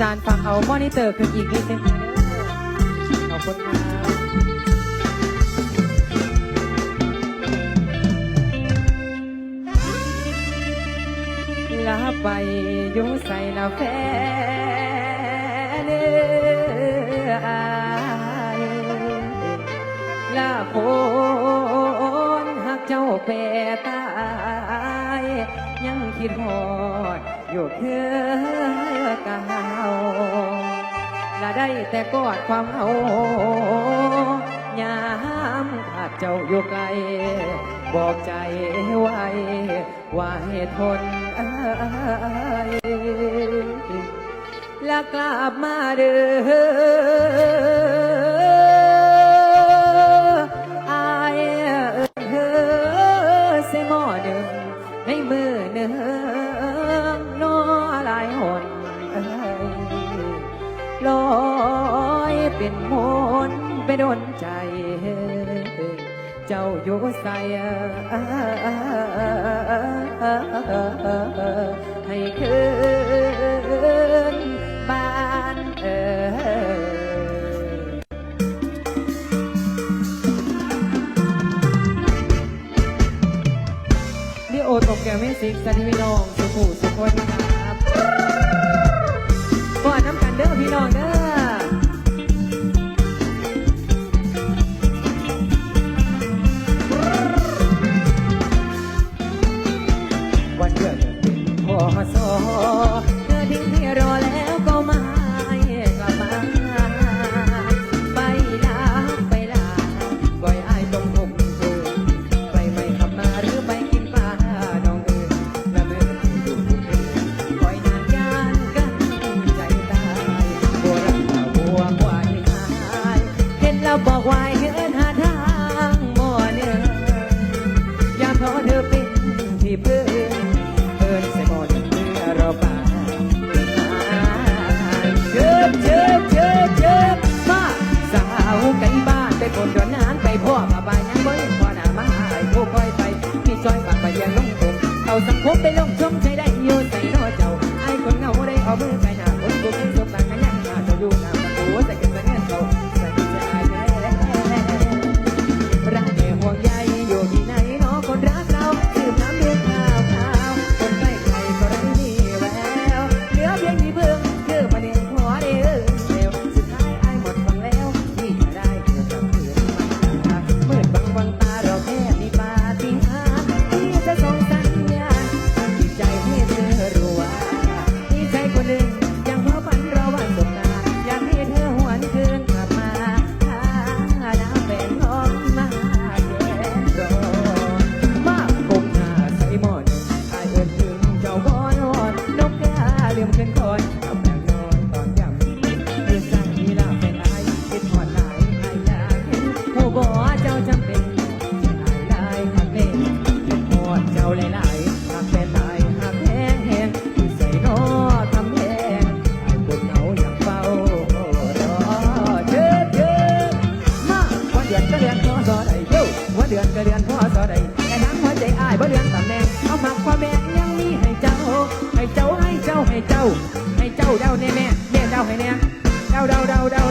จารย์ฟังเขามอนิเติบขึ้นอีกนิดนึงขอบคุณค่ะลาไปอยู่ใส่ลาแฟ ยังคิดหอด อยู่คือเก่าและได้แต่กอดความเอายามขาดเจ้าอยู่ไกล บอกใจไว้ว่าให้ทนและกลับมาเด้อ ลอยเป็นมนไปโดนใจ เจ้าอยู่ใส่ให้คืนบ้านเออโอตกแก่ไม่สิกสันพี่น้องสุขุสุขคนนะคะ เอาสังคมไปลง ให้เจ้า ให้เจ้าเดาแน่แม่แม่เดาให้แน่เดาเดาเดาเดา